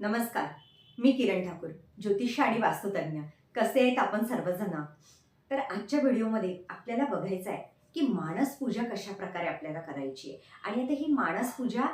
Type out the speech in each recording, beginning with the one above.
नमस्कार मी किरण ठाकूर ज्योतिष आणि वास्तुतज्ञ. कसे आहेत आपण सर्वजण? तर आजच्या व्हिडिओमध्ये आपल्याला बघायचं आहे की मानस पूजा कशा प्रकारे आपल्याला करायची आहे. आणि आता ही मानस पूजा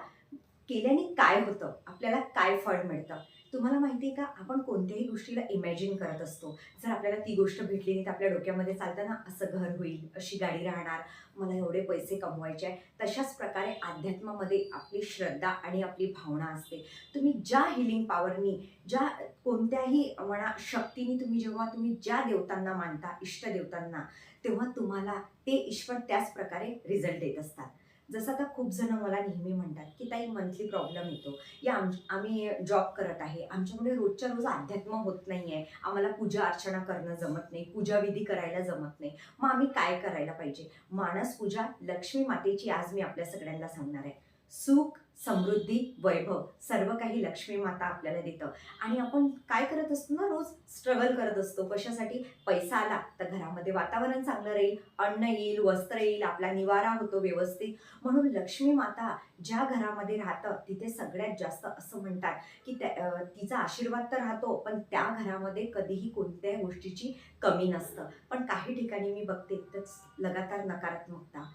केल्याने काय होतं? आपल्याला काय फळ मिळतं? तुम्हाला माहिती आहे का? आपण कोणत्याही गोष्टीला इमॅजिन करत असतो. जर आपल्याला ती गोष्ट भेटली नाही तर आपल्या डोक्यामध्ये चालताना असं घर होईल अशी गाडी राहणार मला एवढे पैसे कमवायचे आहे तशाच प्रकारे अध्यात्मामध्ये आपली श्रद्धा आणि आपली भावना असते. तुम्ही ज्या हिलिंग पॉवरनी ज्या कोणत्याही म्हणा शक्तीनी तुम्ही जेव्हा तुम्ही ज्या देवतांना मानता इष्ट देवतांना तेव्हा तुम्हाला ते ईश्वर त्याच प्रकारे रिझल्ट देत असतात. जसं आता खूप जण मला नेहमी म्हणतात की ताई मंथली प्रॉब्लेम येतो. या आम आम्ही जॉब करत आहे. आमच्याकडे रोजच्या रोज अध्यात्म होत नाही आहे आम्हाला पूजा अर्चना करणं जमत नाही. पूजाविधी करायला जमत नाही. मग आम्ही काय करायला पाहिजे? मानस पूजा लक्ष्मी मातेची आज मी आपल्या सगळ्यांना सांगणार आहे. सुख समृद्धी वैभव सर्व काही लक्ष्मी माता आपल्याला देतं. आणि आपण काय करत असतो ना रोज स्ट्रगल करत असतो. कशासाठी? पैसा आला तर घरामध्ये वातावरण चांगलं राहील अन्न येईल वस्त्र येईल आपला निवारा होतो व्यवस्थित. म्हणून लक्ष्मी माता ज्या घरामध्ये राहतं तिथे सगळ्यात जास्त असं म्हणतात की त्या तिचा आशीर्वाद तर राहतो पण त्या घरामध्ये कधीही कोणत्याही गोष्टीची कमी नसतं. पण काही ठिकाणी मी बघते तर लगातार नकारात्मकता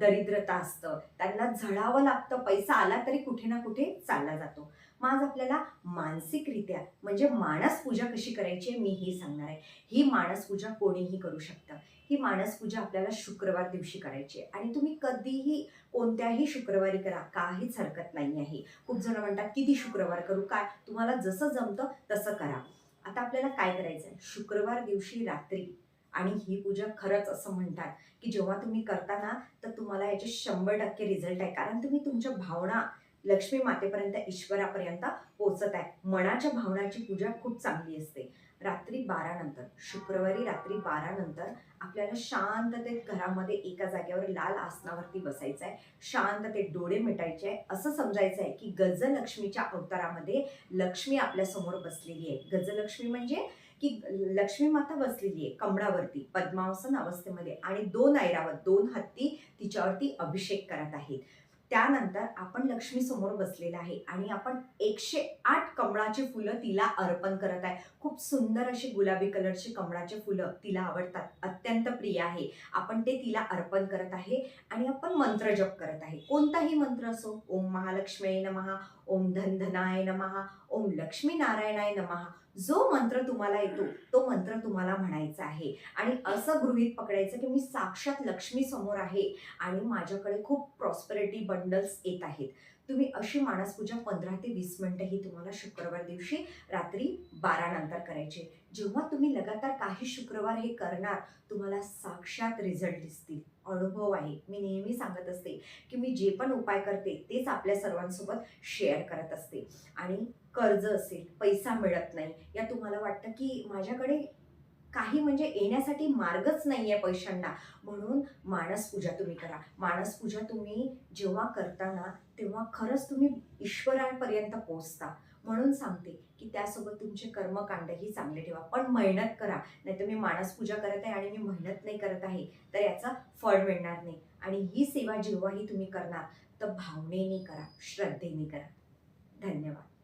दरिद्रता असतं त्यांना झळावं लागतं पैसा. आला तरी कुठे ना कुठे चालला जातो. मग आज आपल्याला मानसिकरित्या म्हणजे मानस पूजा कशी करायची आहे मी हे सांगणार आहे. ही मानस पूजा कोणीही करू शकतं. ही मानस पूजा आपल्याला शुक्रवार दिवशी करायची आहे. आणि तुम्ही कधीही कोणत्याही शुक्रवारी करा काहीच हरकत नाही आहे. खूप जण म्हणतात किती शुक्रवार करू? काय? तुम्हाला जसं जमतं तसं करा. आता आपल्याला काय करायचं आहे शुक्रवार दिवशी रात्री आणि ही पूजा खरंच असं म्हणतात की जेव्हा तुम्ही करताना तर तुम्हाला याचे शंभर टक्के रिझल्ट आहे. कारण तुम्ही तुमच्या भावना लक्ष्मी मातेपर्यंत ईश्वरापर्यंत पोचत आहे. मनाच्या भावनाची पूजा खूप चांगली असते. रात्री बारानंतर शुक्रवारी रात्री बारानंतर आपल्याला शांततेत घरामध्ये एका जागेवर लाल आसनावरती बसायचं आहे. शांततेत डोळे मिटायचे आहे. असं समजायचं आहे की गजलक्ष्मीच्या अवतारामध्ये लक्ष्मी आपल्यासमोर बसलेली आहे. गजलक्ष्मी म्हणजे की लक्ष्मी माता बसलेली आहे कमळावरती पद्मासन अवस्थेमध्ये आणि दोन ऐरावत दोन हत्ती तिच्यावरती अभिषेक करत आहेत. त्यानंतर आपण लक्ष्मी समोर बसलेला आहे आणि आपण एकशे आठ कमळाची फुलं तिला अर्पण करत आहे. खूप सुंदर अशी गुलाबी कलरची कमळाची फुलं तिला आवडतात. अत्यंत प्रिय आहे. आपण ते तिला अर्पण करत आहे आणि आपण मंत्र जप करत आहे. कोणताही मंत्र असो ओम महालक्ष्मी नमहा ओम धनधनाय नमहा ओम लक्ष्मी नारायणाय नमहा जो मंत्र तुम्हाला येतो तो मंत्र तुम्हाला म्हणायचा आहे. आणि असं गृहीत पकडायचं की मी साक्षात लक्ष्मी समोर आहे आणि माझ्याकडे खूप प्रॉस्पेरिटी बंडल्स येत आहेत. तुम्ही अशी मानसपूजा पंधरा ते वीस मिनटं ही तुम्हाला शुक्रवार दिवशी रात्री बारा नंतर करायची. जेव्हा तुम्ही लगातार काही शुक्रवार हे करणार तुम्हाला साक्षात रिझल्ट दिसतील. अनुभव आहे. मी नेहमी सांगत असते की मी जे पण उपाय करते तेच आपल्या सर्वांसोबत शेअर करत असते. आणि कर्ज असेल पैसा मिळत नाही या तुम्हाला वाटतं की माझ्याकडे काही म्हणजे येण्यासाठी मार्गच नाही आहे पैशांना. म्हणून मानस पूजा तुम्ही करा. मानस पूजा तुम्ही जेव्हा करताना तेव्हा खरंच तुम्ही ईश्वरापर्यंत पोहोचता. म्हणून सांगते की त्यासोबत तुमचे कर्मकांडही चांगले ठेवा. पण मेहनत करा. नाही तुम्ही मी मानस पूजा करत आहे आणि मी मेहनत नाही करत आहे तर याचं फळ मिळणार नाही. आणि ही सेवा जेव्हाही तुम्ही करणार तर भावनेने करा श्रद्धेने करा. धन्यवाद.